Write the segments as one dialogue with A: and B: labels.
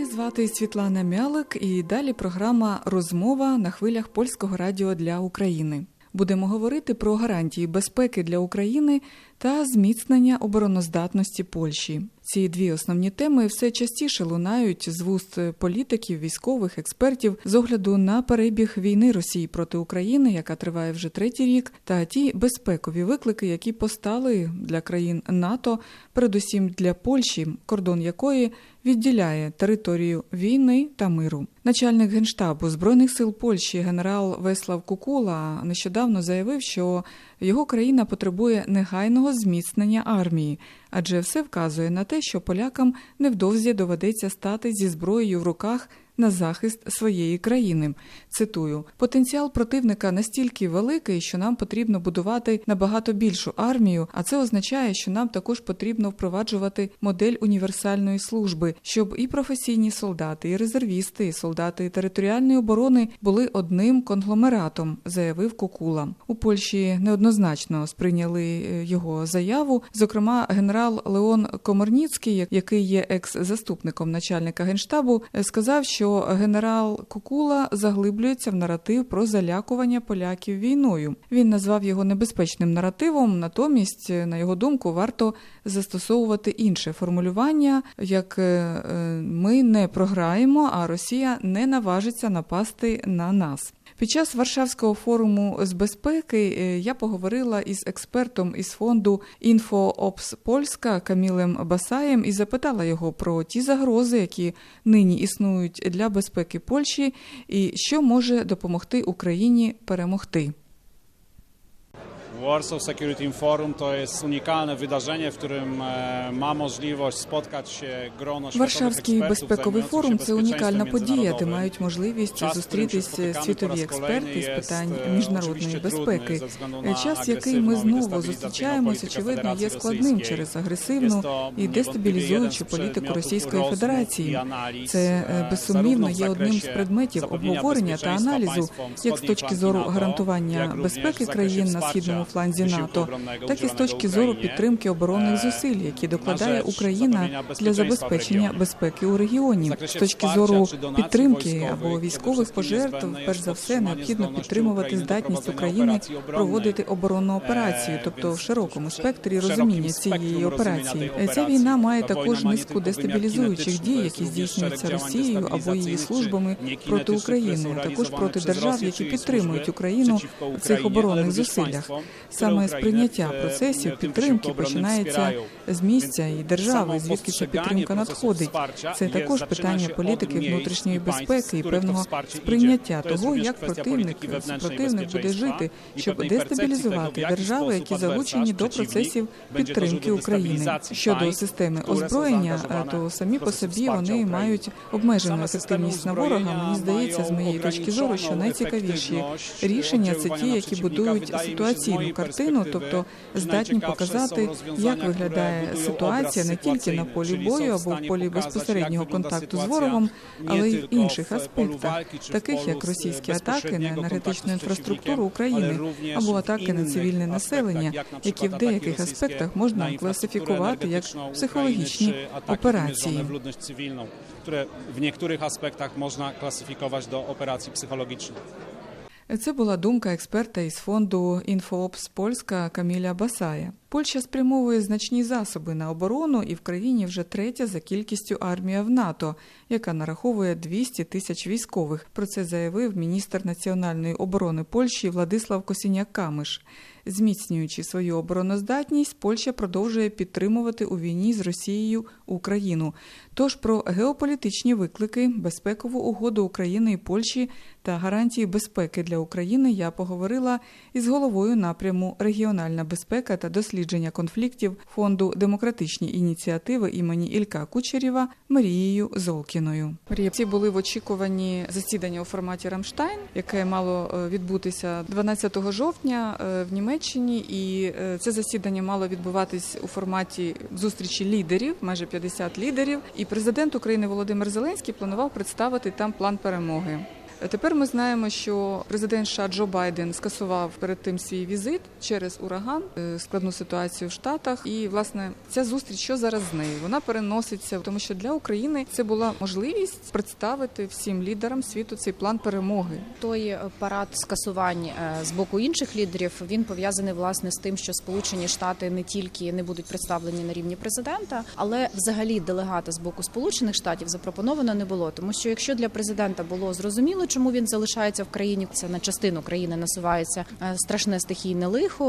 A: Мене звати Світлана Мялик, і далі програма Розмова на хвилях польського радіо для України. Будемо говорити про гарантії безпеки для України та зміцнення обороноздатності Польщі. Ці дві основні теми все частіше лунають з вуст політиків, військових експертів з огляду на перебіг війни Росії проти України, яка триває вже третій рік, та ті безпекові виклики, які постали для країн НАТО, передусім для Польщі, кордон якої відділяє територію війни та миру. Начальник генштабу збройних сил Польщі генерал Веслав Кукула нещодавно заявив, що його країна потребує негайного зміцнення армії, адже все вказує на те, що полякам невдовзі доведеться стати зі зброєю в руках на захист своєї країни. Цитую: потенціал противника настільки великий, що нам потрібно будувати набагато більшу армію, а це означає, що нам також потрібно впроваджувати модель універсальної служби, щоб і професійні солдати, і резервісти, і солдати територіальної оборони були одним конгломератом, заявив Кукула. У Польщі неоднозначно сприйняли е, його заяву. Зокрема, генерал Леон Коморніцький, який є екс-заступником начальника генштабу, е, сказав, що генерал Кукула заглиблюється в наратив про залякування поляків війною. Він назвав його небезпечним наративом. Натомість, на його думку, варто застосовувати інше формулювання, як е, ми не програємо, а Росія не наважиться напасти на нас. Під час Варшавського форуму з безпеки е, я поговорила із експертом із фонду «Інфоопс Польська Камілем Басаєм і запитала його про ті загрози, які нині існують для безпеки Польщі, і що може допомогти Україні перемогти.
B: Warsaw Security Forum to jest unikalne wydarzenie, w którym e, ma możliwość spotkać się grono
A: Варшавський безпековий форум це унікальна подія, де мають можливість
B: по
A: світові експерти з питань
B: jest,
A: міжнародної безпеки. Час, який ми
B: agresywną i
A: знову
B: politykę
A: очевидно, є
B: Federacji
A: складним через агресивну і дестабілізуючу політику
B: przedmiotów
A: Російської Федерації. Це
B: e,
A: е, безсумнівно є одним з предметів обговорення та аналізу, як з точки зору гарантування безпеки країн на східному фланзі НАТО, так і з точки зору підтримки оборонних
B: Е,
A: зусиль, які докладає Україна для забезпечення безпеки у регіоні. З точки зору підтримки або військових пожертв, перш за все, необхідно підтримувати здатність України проводити оборонну операцію,
B: Е,
A: тобто в широкому спектрі розуміння цієї операції. Ця війна має також низку дестабілізуючих дій, які здійснюються Росією або її службами проти України,
B: presów
A: також проти держав, які підтримують Україну в цих оборонних зусиллях. Саме сприйняття процесів підтримки починається з місця і держави, звідки ця підтримка надходить. Це також питання політики внутрішньої безпеки і певного сприйняття
B: jest
A: того, як противник супротивник буде жити, щоб дестабілізувати держави, які залучені до процесів підтримки України. Щодо системи озброєння, то самі по собі вони мають обмежену ефективність на ворога. Мені здається, з моєї точки зору, що найцікавіші рішення це ті, які будують ситуаційну картину, тобто здатні показати, як виглядає ситуація не тільки на полі бою або в полі безпосереднього контакту з ворогом, але й в інших аспектах, таких як російські атаки на енергетичну інфраструктуру України або атаки на цивільне населення, які в деяких аспектах можна класифікувати як психологічні операції.
B: które w niektórych aspektach można klasyfikować do operacji psychologicznych.
A: Це була думка експерта із фонду «Інфоопс Польська» Каміля Басая. Польща спрямовує значні засоби на оборону, і в країні вже третя за кількістю армія в НАТО, яка нараховує 200 тисяч військових. Про це заявив міністр національної оборони Польщі Владислав Косіняк-Камиш. Зміцнюючи свою обороноздатність, Польща продовжує підтримувати у війні з Росією Україну. Тож про геополітичні виклики, безпекову угоду України і Польщі та гарантії безпеки для України я поговорила із головою напряму Регіональна безпека та дослідження конфліктів фонду демократичні ініціативи імені Ілька Кучерєва Марією Золкіною. Марія, ці були в очікуванні засідання у форматі Рамштайн, яке мало е, відбутися 12 жовтня е, в Німеччині, і е, це засідання мало відбуватись у форматі зустрічі лідерів, майже 50 лідерів. І президент України Володимир Зеленський планував представити там план перемоги. Тепер ми знаємо, що президент США Джо Байден скасував перед тим свій візит через ураган, е, складну ситуацію в Штатах. І власне ця зустріч, що зараз з нею? Вона переноситься, тому що для України це була можливість представити всім лідерам світу цей план перемоги.
C: Той е, парад скасувань е, з боку інших лідерів він пов'язаний власне з тим, що Сполучені Штати не тільки не будуть представлені на рівні президента, але взагалі делегата з боку Сполучених Штатів запропоновано не було. Тому що якщо для президента було зрозуміло, чому він залишається в країні, це на частину країни насувається е, страшне стихійне лихо,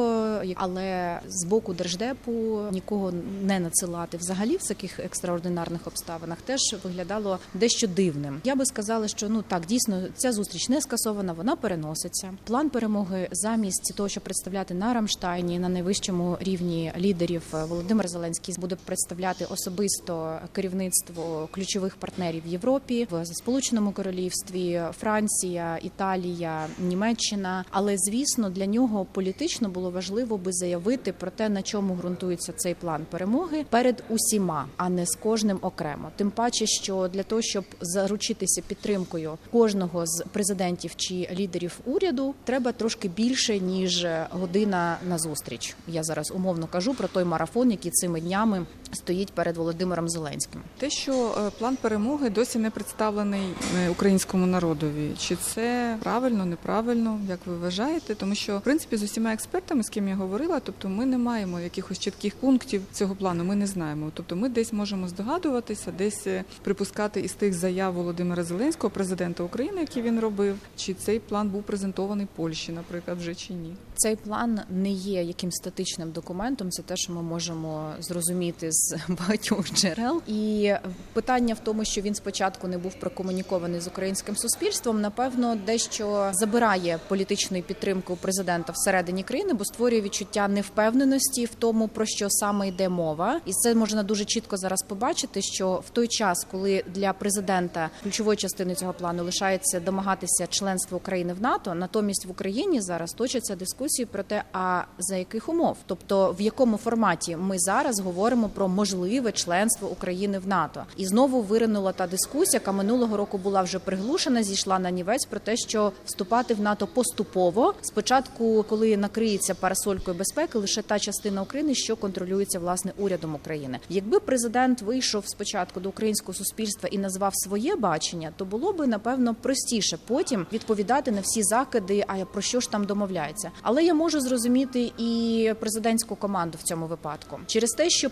C: але з боку держдепу нікого не надсилати взагалі в таких екстраординарних обставинах теж виглядало дещо дивним. Я би сказала, що ну так дійсно ця зустріч не скасована, вона переноситься. План перемоги замість того, щоб представляти на Рамштайні на найвищому рівні лідерів е, Володимир Зеленський буде представляти особисто керівництво ключових партнерів в Європі, в Сполученому Королівстві, Франція, Італія, Німеччина. Але звісно, для нього політично було важливо би заявити про те, на чому ґрунтується цей план перемоги перед усіма, а не з кожним окремо. Тим паче, що для того, щоб заручитися підтримкою кожного з президентів чи лідерів уряду, треба трошки більше ніж година на зустріч. Я зараз умовно кажу про той марафон, який цими днями стоїть перед Володимиром Зеленським.
A: Те, що е, план перемоги досі не представлений е, українському народові, чи це правильно, неправильно, як ви вважаєте? Тому що в принципі з усіма експертами, з ким я говорила, тобто ми не маємо якихось чітких пунктів цього плану. Ми не знаємо. Тобто, ми десь можемо здогадуватися, десь е, припускати із тих заяв Володимира Зеленського, президента України, які він робив, чи цей план був презентований Польщі, наприклад, вже чи ні.
C: Цей план не є якимсь статичним документом. Це те, що ми можемо зрозуміти з багатьох джерел. І питання в тому, що він спочатку не був прокомунікований з українським суспільством, напевно, дещо забирає політичної підтримки у президента всередині країни, бо створює відчуття невпевненості в тому, про що саме йде мова, і це можна дуже чітко зараз побачити, що в той час, коли для президента ключовою частиною цього плану лишається домагатися членства України в НАТО, натомість в Україні зараз точаться дискусії про те, а за яких умов, тобто в якому форматі ми зараз говоримо про можливе членство України в НАТО, і знову виринула та дискусія, яка минулого року була вже приглушена, зійшла на нівець про те, що вступати в НАТО поступово. Спочатку, коли накриється парасолькою безпеки, лише та частина України, що контролюється власне урядом України. Якби президент вийшов спочатку до українського суспільства і назвав своє бачення, то було би напевно простіше потім відповідати на всі закиди. А про що ж там домовляється? Але я можу зрозуміти і президентську команду в цьому випадку через те, що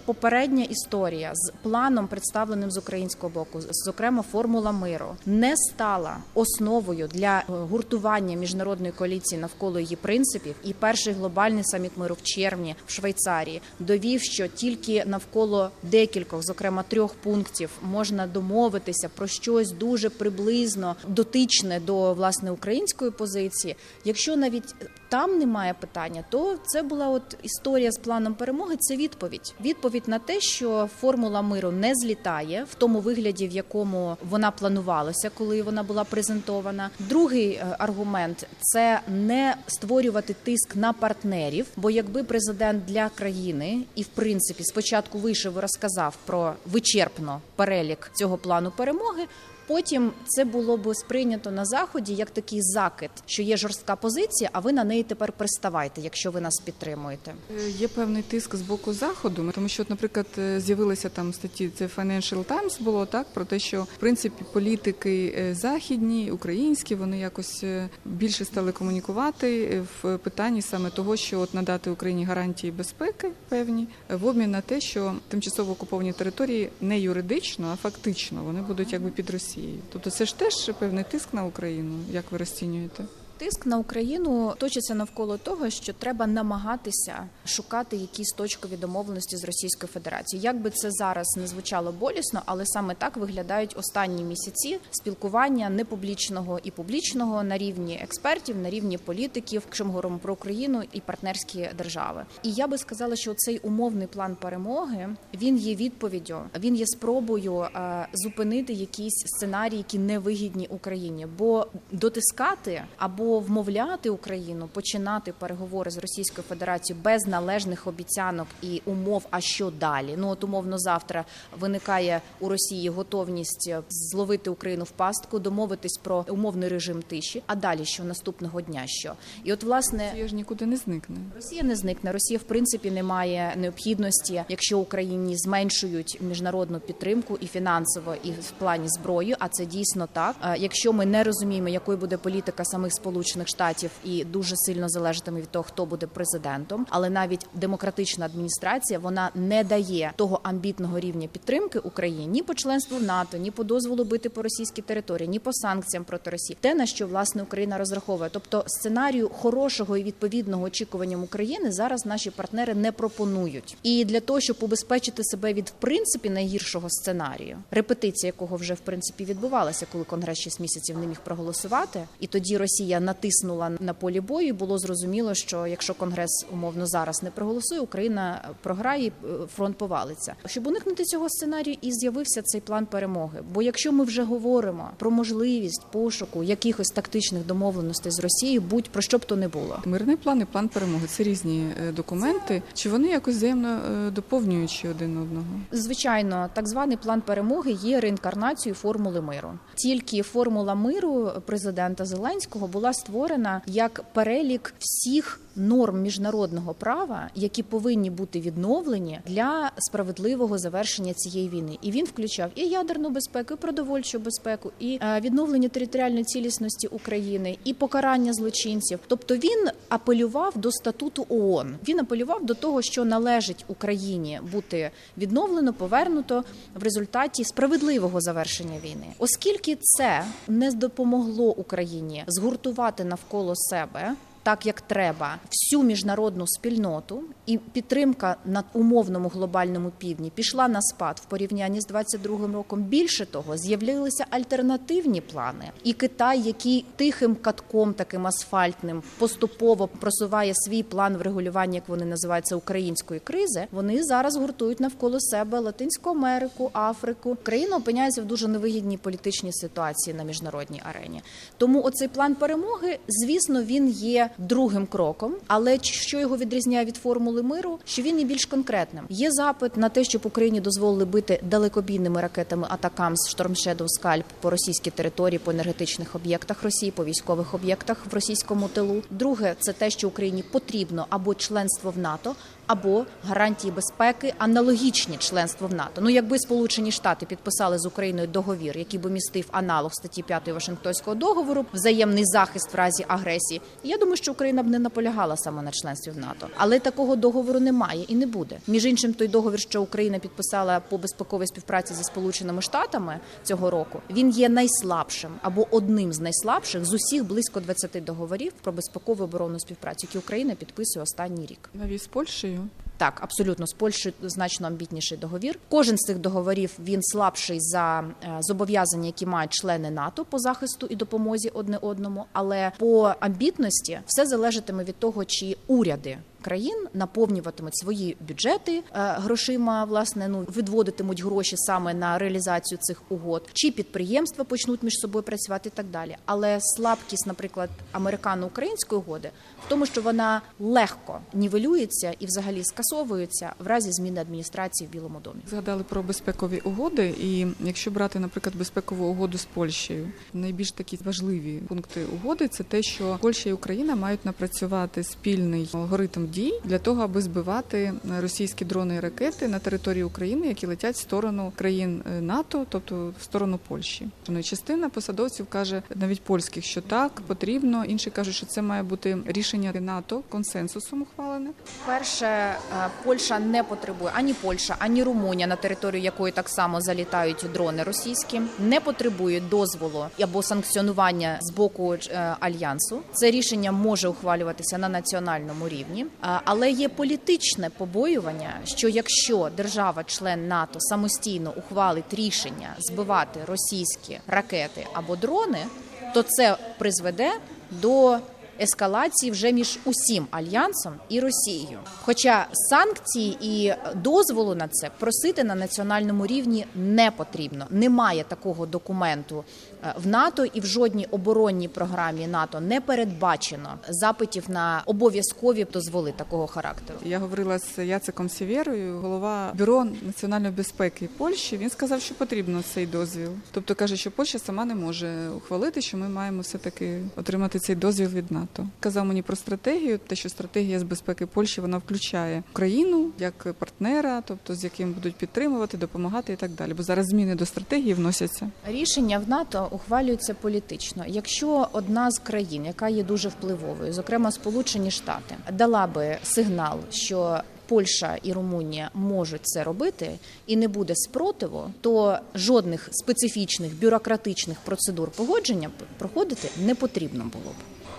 C: попередня історія з планом, представленим з українського боку, зокрема формула миру, не стала основою для е, гуртування міжнародної коаліції навколо її принципів. І перший глобальний саміт миру в червні в Швейцарії довів, що тільки навколо декількох, зокрема трьох пунктів, можна домовитися про щось дуже приблизно дотичне до власне української позиції. Якщо навіть там немає питання, то це була от історія з планом перемоги. Це відповідь. Відповідь на те, що формула миру не злітає в тому вигляді, в якому вона планувалася, коли вона була презентована. Другий е, аргумент це не створювати тиск на партнерів. Бо якби президент для країни і в принципі спочатку вийшов і розказав про вичерпно перелік цього плану перемоги. Потім це було б сприйнято на заході як такий закид, що є жорстка позиція, а ви на неї тепер приставайте, якщо ви нас підтримуєте.
A: Е, Є певний тиск з боку заходу, тому що, наприклад, е, з'явилися там статті. Це Financial Times було так про те, що в принципі політики е, західні, українські, вони якось більше стали комунікувати в питанні саме того, що от надати Україні гарантії безпеки певні в обмін на те, що тимчасово окуповані території не юридично, а фактично вони будуть якби під Росією. Тобто це ж теж певний тиск на Україну. Як ви розцінюєте?
C: Тиск на Україну точиться навколо того, що треба намагатися шукати якісь точкові домовленості з Російською Федерацією. Як би це зараз не звучало болісно, але саме так виглядають останні місяці спілкування непублічного і публічного на рівні експертів, на рівні політиків, якщо ми говоримо про Україну і партнерські держави. І я би сказала, що цей умовний план перемоги він є відповіддю, він є спробою е, зупинити якісь сценарії, які не вигідні Україні, бо дотискати або право вмовляти Україну починати переговори з Російською Федерацією без належних обіцянок і умов. А що далі? Ну от умовно завтра виникає у Росії готовність зловити Україну в пастку, домовитись про умовний режим тиші. А далі що наступного дня? Що і от власне
A: Росія ж нікуди не зникне.
C: Росія не зникне. Росія в принципі не має необхідності, якщо Україні зменшують міжнародну підтримку і фінансово, і в плані зброї. А це дійсно так. Е, Якщо ми не розуміємо, якою буде політика самих сполучених штатів, і дуже сильно залежатиме від того, хто буде президентом, але навіть демократична адміністрація вона не дає того амбітного рівня підтримки Україні ні по членству в НАТО, ні по дозволу бити по російській території, ні по санкціям проти Росії. Те на що власне Україна розраховує, тобто сценарію хорошого і відповідного очікуванням України зараз наші партнери не пропонують. І для того, щоб убезпечити себе від в принципі найгіршого сценарію, репетиція якого вже в принципі відбувалася, коли Конгрес 6 місяців не міг проголосувати, і тоді Росія натиснула на полі бою. і Було зрозуміло, що якщо Конгрес умовно зараз не проголосує, Україна програє, е, фронт повалиться. Щоб уникнути цього сценарію, і з'явився цей план перемоги. Бо якщо ми вже говоримо про можливість пошуку якихось тактичних домовленостей з Росією, будь про що б то не було.
A: Мирний план і план перемоги це різні е, документи. Чи вони якось взаємно е, доповнюючи один одного?
C: Звичайно, так званий план перемоги є реінкарнацією формули миру. Тільки формула миру президента Зеленського була створена як перелік всіх норм міжнародного права, які повинні бути відновлені для справедливого завершення цієї війни. І він включав і ядерну безпеку, і продовольчу безпеку, і е, відновлення територіальної цілісності України, і покарання злочинців. Тобто він апелював до статуту ООН. Він апелював до того, що належить Україні бути відновлено, повернуто в результаті справедливого завершення війни, оскільки це не допомогло Україні згуртувати навколо себе. Так як треба всю міжнародну спільноту і підтримка на умовному глобальному півдні пішла на спад в порівнянні з 22 роком. Більше того, з'явилися альтернативні плани, і Китай, який тихим катком, таким асфальтним, поступово просуває свій план врегулювання, як вони називаються, української кризи. Вони зараз гуртують навколо себе Латинську Америку, Африку. Країна опиняється в дуже невигідній політичній ситуації на міжнародній арені. Тому оцей план перемоги, звісно, він є другим кроком, але що його відрізняє від формули миру, що він є більш конкретним. Є запит на те, щоб Україні дозволили бити далекобійними ракетами атакам з штормшедов Скальп по російській території, по енергетичних об'єктах Росії, по військових об'єктах в російському тилу. Друге, це те, що Україні потрібно або членство в НАТО. Або гарантії безпеки аналогічні членству в НАТО. Ну, якби Сполучені Штати підписали з Україною договір, який би містив аналог статті 5 Вашингтонського договору, взаємний захист в разі агресії. Я думаю, що Україна б не наполягала саме на членстві в НАТО, але такого договору немає і не буде. Між іншим, той договір, що Україна підписала по безпековій співпраці зі Сполученими Штатами цього року, він є найслабшим або одним з найслабших з усіх близько 20 договорів про безпекову оборонну співпрацю, які Україна підписує останній рік.
A: Навіть з Польщею.
C: Так, абсолютно з Польщею значно амбітніший договір. Кожен з цих договорів він слабший за е, зобов'язання, які мають члени НАТО по захисту і допомозі одне одному. Але по амбітності все залежатиме від того, чи уряди. Країн наповнюватимуть свої бюджети е, грошима, власне, ну відводитимуть гроші саме на реалізацію цих угод, чи підприємства почнуть між собою працювати і так далі. Але слабкість, наприклад, американо-української угоди в тому, що вона легко нівелюється і взагалі скасовується в разі зміни адміністрації в Білому домі.
A: Згадали про безпекові угоди, і якщо брати, наприклад, безпекову угоду з Польщею, найбільш такі важливі пункти угоди це те, що Польща і Україна мають напрацювати спільний алгоритм дій для того, аби збивати російські дрони і ракети на території України, які летять в сторону країн е, НАТО, тобто в сторону Польщі. Ну, частина посадовців каже, навіть польських, що так потрібно. Інші кажуть, що це має бути рішення НАТО консенсусом ухвалене.
C: Перше, е, Польща не потребує ані Польща, ані Румунія, на територію якої так само залітають дрони російські, не потребує дозволу або санкціонування з боку е, альянсу. Це рішення може ухвалюватися на національному рівні, але є політичне побоювання, що якщо держава-член НАТО самостійно ухвалить рішення збивати російські ракети або дрони, то це призведе до ескалації вже між усім альянсом і Росією. Хоча санкції і дозволу на це просити на національному рівні не потрібно. Немає такого документу е, в НАТО і в жодній оборонній програмі НАТО не передбачено запитів на обов'язкові дозволи такого характеру.
A: Я говорила з Яциком Сєвєрою, голова бюро національної безпеки Польщі. Він сказав, що потрібно цей дозвіл. Тобто каже, що Польща сама не може ухвалити, що ми маємо все таки отримати цей дозвіл від НАТО. Казав мені про стратегію, те, що стратегія з безпеки Польщі вона включає Україну як партнера, тобто з яким будуть підтримувати, допомагати і так далі. Бо зараз зміни до стратегії вносяться.
C: Рішення в НАТО ухвалюється політично. Якщо одна з країн, яка є дуже впливовою, зокрема Сполучені Штати, дала би сигнал, що Польща і Румунія можуть це робити, і не буде спротиву, то жодних специфічних бюрократичних процедур погодження проходити не потрібно було б.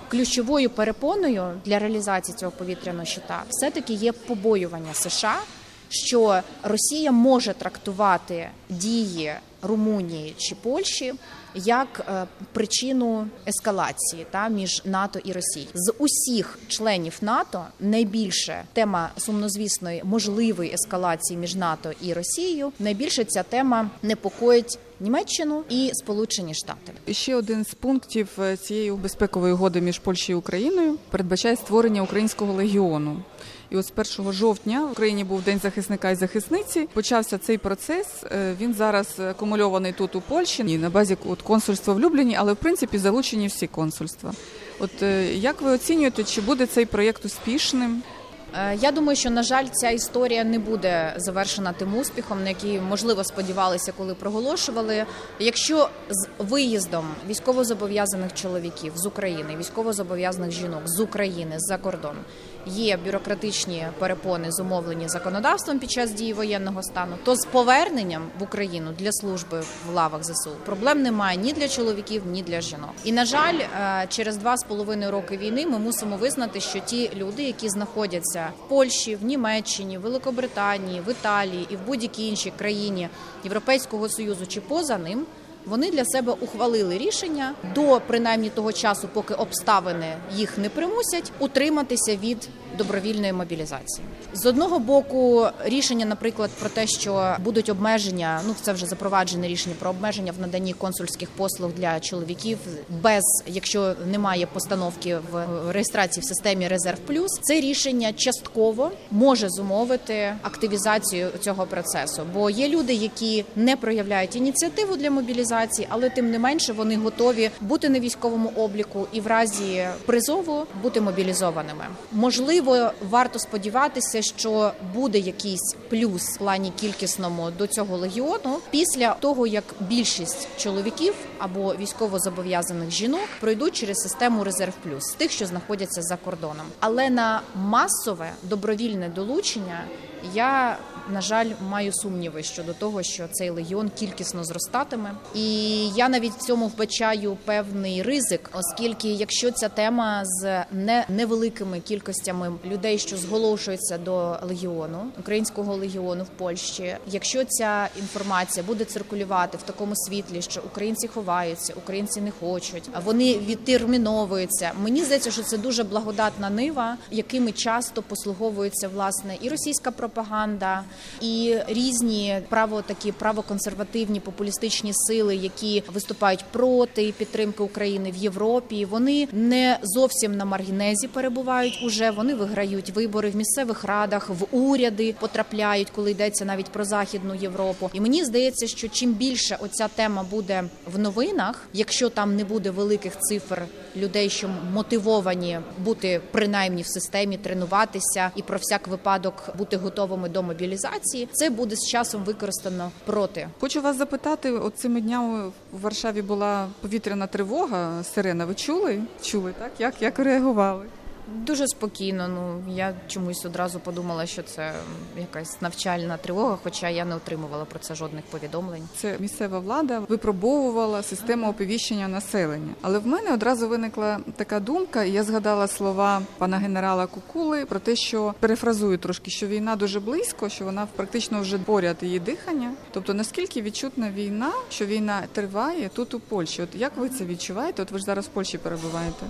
C: Ключовою перепоною для реалізації цього повітряного щита все таки є побоювання США, що Росія може трактувати дії Румунії чи Польщі як е, причину ескалації та між НАТО і Росією з усіх членів НАТО найбільше тема сумнозвісної можливої ескалації між НАТО і Росією. Найбільше ця тема непокоїть Німеччину і Сполучені Штати.
A: Ще один з пунктів е, цієї безпекової угоди між Польщею і Україною передбачає створення українського легіону. І от з 1 жовтня в Україні був день захисника і захисниці. Почався цей процес. Е, Він зараз акумульований тут у Польщі на базі от консульства в Любліні, але в принципі залучені всі консульства. От е, як ви оцінюєте, чи буде цей проєкт успішним?
C: Е, Я думаю, що на жаль, ця історія не буде завершена тим успіхом, на який можливо сподівалися, коли проголошували. Якщо з виїздом військовозобов'язаних чоловіків з України, військовозобов'язаних жінок з України з-за кордон є бюрократичні перепони, зумовлені законодавством під час дії воєнного стану, то з поверненням в Україну для служби в лавах ЗСУ проблем немає ні для чоловіків, ні для жінок. І на жаль, е, через два з половиною роки війни ми мусимо визнати, що ті люди, які знаходяться в Польщі, в Німеччині, в Великобританії, в Італії і в будь-якій іншій країні Європейського союзу чи поза ним. Вони для себе ухвалили рішення до принаймні того часу, поки обставини їх не примусять, утриматися від добровільної мобілізації. З одного боку, рішення, наприклад, про те, що будуть обмеження, ну це вже запроваджене рішення про обмеження в наданні консульських послуг для чоловіків, без якщо немає постановки в реєстрації в системі Резерв Плюс, це рішення частково може зумовити активізацію цього процесу, бо є люди, які не проявляють ініціативу для мобілізації, але тим не менше вони готові бути на військовому обліку і в разі призову бути мобілізованими. Можливо, варто сподіватися, що буде якийсь плюс в плані кількісному до цього легіону після того, як більшість чоловіків або військовозобов'язаних жінок пройдуть через систему Резерв Плюс тих, що знаходяться за кордоном. Але на масове добровільне долучення я на жаль маю сумніви щодо того, що цей легіон кількісно зростатиме, і я навіть в цьому вбачаю певний ризик, оскільки якщо ця тема з не невеликими кількостями людей, що зголошуються до легіону українського легіону в Польщі, якщо ця інформація буде циркулювати в такому світлі, що українці ховаються, українці не хочуть, а вони відтерміновуються. Мені здається, що це дуже благодатна нива, якими часто послуговуються власне і російська пропаганда, і різні право такі правоконсервативні популістичні сили, які виступають проти підтримки України в Європі. Вони не зовсім на маргінезі перебувають уже. Вони виграють вибори в місцевих радах, в уряди потрапляють, коли йдеться навіть про західну Європу. І мені здається, що чим більше оця тема буде в новинах, якщо там не буде великих цифр людей, що мотивовані бути принаймні в системі, тренуватися і про всяк випадок бути готовими до мобілізації, це буде з часом використано проти.
A: Хочу вас запитати, от цими днями в Варшаві була повітряна тривога, сирена. Ви чули? Чули, так? Як, як реагували?
C: Дуже спокійно. Ну я чомусь одразу подумала, що це якась навчальна тривога, хоча я не отримувала про це жодних повідомлень.
A: Це місцева влада випробовувала систему оповіщення населення. Але в мене одразу виникла така думка, і я згадала слова пана генерала Кукули про те, що перефразую трошки, що війна дуже близько, що вона практично вже поряд її дихання. Тобто наскільки відчутна війна, що війна триває тут у Польщі? От як ви це відчуваєте? От ви ж зараз в Польщі перебуваєте?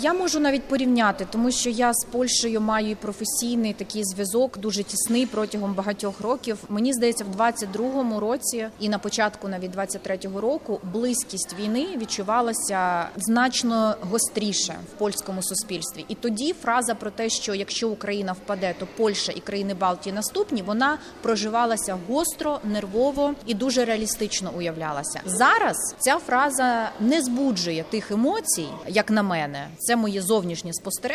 C: Я можу навіть порівняти, тому що я з Польщею маю і професійний такий зв'язок, дуже тісний протягом багатьох років. Мені здається, в 22-му році і на початку навіть 23-го року близькість війни відчувалася значно гостріше в польському суспільстві. І тоді фраза про те, що якщо Україна впаде, то Польща і країни Балтії наступні, вона проживалася гостро, нервово і дуже реалістично уявлялася. Зараз ця фраза не збуджує тих емоцій, як на мене. Це моє зовнішнє спостереження.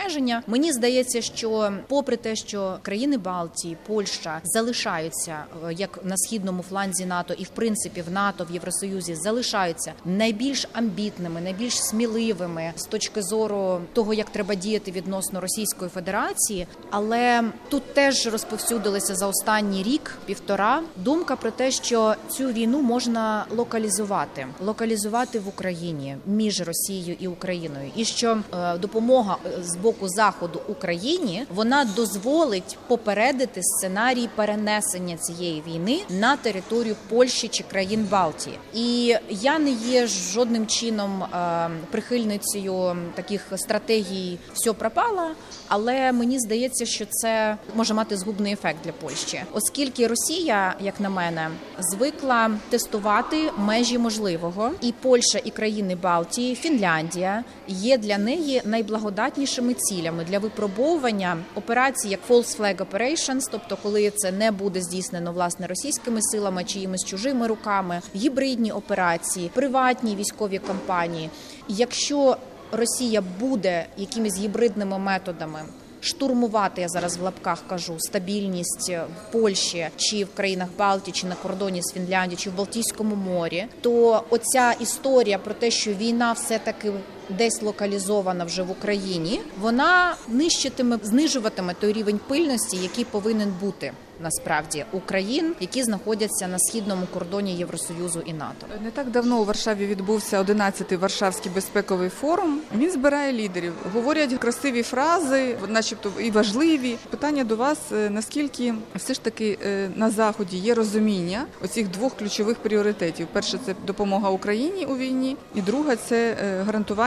C: Мені здається, що попри те, що країни Балтії, Польща залишаються е, як на східному фланзі НАТО, і в принципі в НАТО в Євросоюзі залишаються найбільш амбітними, найбільш сміливими з точки зору того, як треба діяти відносно Російської Федерації. Але тут теж розповсюдилася за останній рік півтора думка про те, що цю війну можна локалізувати, локалізувати в Україні між Росією і Україною, і що е, допомога е, з боку заходу Україні вона дозволить попередити сценарій перенесення цієї війни на територію Польщі чи країн Балтії. І я не є жодним чином е, прихильницею таких стратегій все пропало, але мені здається, що це може мати згубний ефект для Польщі, оскільки Росія, як на мене, звикла тестувати межі можливого, і Польща і країни Балтії, Фінляндія є для неї найблагодатнішими цілями для випробовування операцій як False Flag Operations, тобто коли це не буде здійснено власне російськими силами, чиїмись чужими руками, гібридні операції, приватні військові кампанії. Якщо Росія буде якимись гібридними методами штурмувати, я зараз в лапках кажу, стабільність в Польщі чи в країнах Балтії, чи на кордоні з Фінляндією, чи в Балтійському морі, то оця історія про те, що війна все таки десь локалізована вже в Україні, вона нищитиме, знижуватиме той рівень пильності, який повинен бути насправді у які знаходяться на східному кордоні Євросоюзу і НАТО.
A: Не так давно у Варшаві відбувся 11-й Варшавський безпековий форум. Він збирає лідерів, говорять красиві фрази, начебто і важливі. Питання до вас: е, наскільки все ж таки е, на заході є розуміння оцих двох ключових пріоритетів: перше це допомога Україні у війні, і друге це е,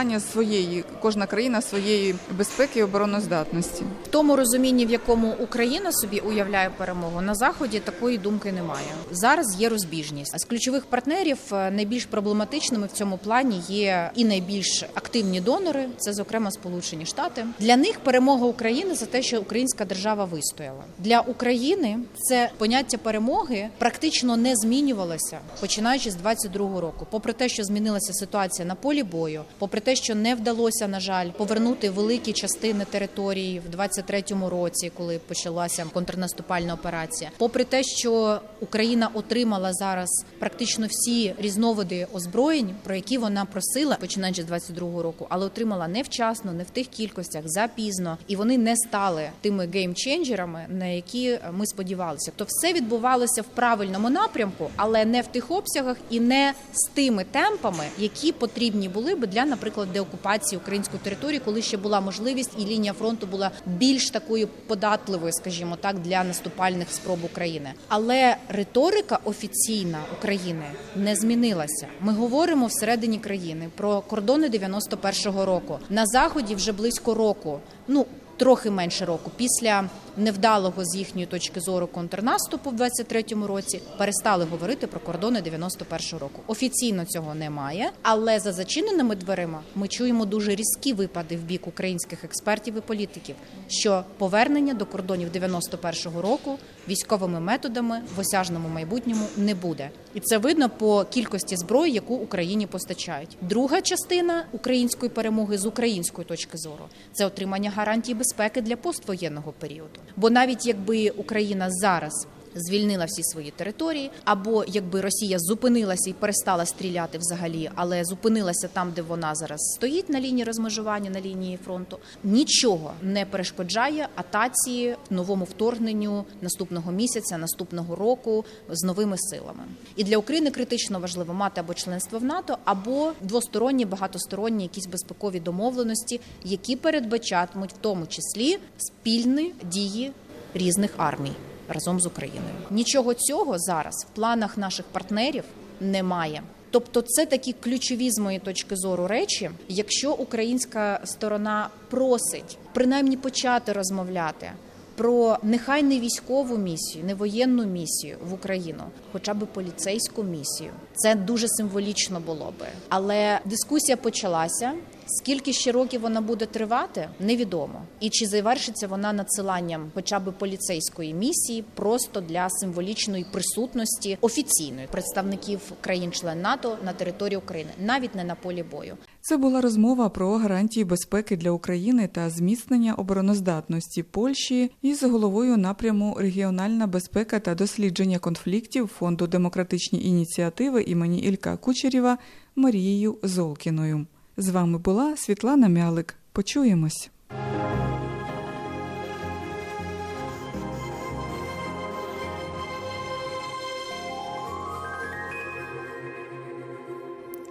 A: гарантування своєї кожна країна своєї безпеки і обороноздатності.
C: В тому розумінні, в якому Україна собі уявляє перемогу, на заході такої думки немає. Зараз є розбіжність. З ключових партнерів е, найбільш проблематичними в цьому плані є і найбільш активні донори, це зокрема Сполучені Штати. Для них перемога України за те, що українська держава вистояла. Для України це поняття перемоги практично не змінювалося починаючи з 22-го року. Попри те, що змінилася ситуація на полі бою, попри те, що не вдалося, на жаль, повернути великі частини території в 23-му році, коли почалася контрнаступальна операція. Попри те, що Україна отримала зараз практично всі різновиди озброєнь, про які вона просила, починаючи з 22-го року, але отримала невчасно, не в тих кількостях, запізно, і вони не стали тими геймченджерами, на які ми сподівалися. То все відбувалося в правильному напрямку, але не в тих обсягах і не з тими темпами, які потрібні були би для, наприклад, деокупації української території, коли ще була можливість, і лінія фронту була більш такою податливою, скажімо так, для наступальних спроб України. Але риторика офіційна України не змінилася. Ми говоримо всередині країни про кордони 91-го року. На заході вже близько року. Ну трохи менше року після невдалого з їхньої точки зору контрнаступу в 23-му році перестали говорити про кордони 91-го року. Офіційно цього немає, але за зачиненими дверима ми чуємо дуже різкі випади в бік українських експертів і політиків, що повернення до кордонів 91-го року військовими методами в осяжному майбутньому не буде, і це видно по кількості зброї, яку Україні постачають. Друга частина української перемоги з української точки зору це отримання гарантій безпеки для поствоєнного періоду. Бо навіть якби Україна зараз звільнила всі свої території, або якби Росія зупинилася і перестала стріляти взагалі, але зупинилася там, де вона зараз стоїть на лінії розмежування на лінії фронту, нічого не перешкоджає атації новому вторгненню наступного місяця, наступного року з новими силами. І для України критично важливо мати або членство в НАТО, або двосторонні, багатосторонні якісь безпекові домовленості, які передбачатимуть в тому числі спільні дії різних армій разом з Україною. Нічого цього зараз в планах наших партнерів немає. Тобто, це такі ключові з моєї точки зору речі. Якщо українська сторона просить принаймні почати розмовляти. Про нехай не військову місію, не воєнну місію в Україну, хоча б поліцейську місію. Це дуже символічно було би. Але дискусія почалася. Скільки ще років вона буде тривати, невідомо. І чи завершиться вона надсиланням хоча б поліцейської місії, просто для символічної присутності офіційної представників країн-член НАТО на території України, навіть не на полі бою.
A: Це була розмова про гарантії безпеки для України та зміцнення обороноздатності Польщі із головою напряму Регіональна безпека та дослідження конфліктів Фонду демократичні ініціативи імені Ілька Кучерєва Марією Золкіною. З вами була Світлана Мялик. Почуємось.